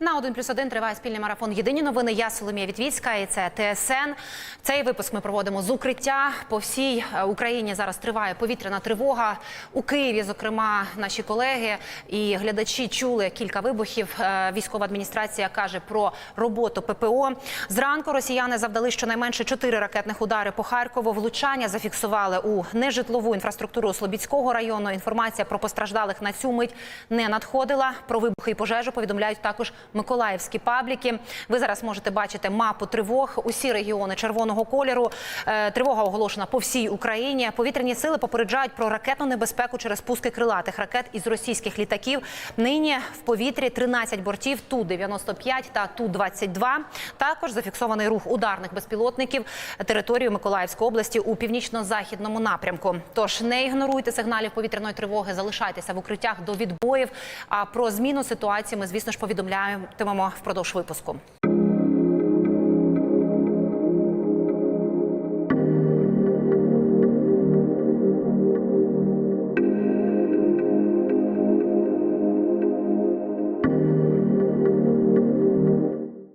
На 1 плюс 1 триває спільний марафон. Єдині новини. Я Соломія Вітвіцька і це ТСН. Цей випуск ми проводимо з укриття. По всій е, Україні зараз триває повітряна тривога. У Києві, зокрема, наші колеги і глядачі чули кілька вибухів. Е, Військова адміністрація каже про роботу ППО. Зранку росіяни завдали щонайменше чотири ракетних удари по Харкову. Влучання зафіксували у нежитлову інфраструктуру Слобідського району. Інформація про постраждалих на цю мить не надходила. Про вибухи і пожежу повідомляють також миколаївські пабліки. Ви зараз можете бачити мапу тривог. Усі регіони червоного кольору. Е, Тривога оголошена по всій Україні. Повітряні сили попереджають про ракетну небезпеку через пуски крилатих ракет із російських літаків. Нині в повітрі 13 бортів Ту-95 та Ту-22. Також зафіксований рух ударних безпілотників територію Миколаївської області у північно-західному напрямку. Тож не ігноруйте сигналів повітряної тривоги, залишайтеся в укриттях до відбоїв. А про зміну ситуації ми, звісно ж, повідомляємо впродовж випуску.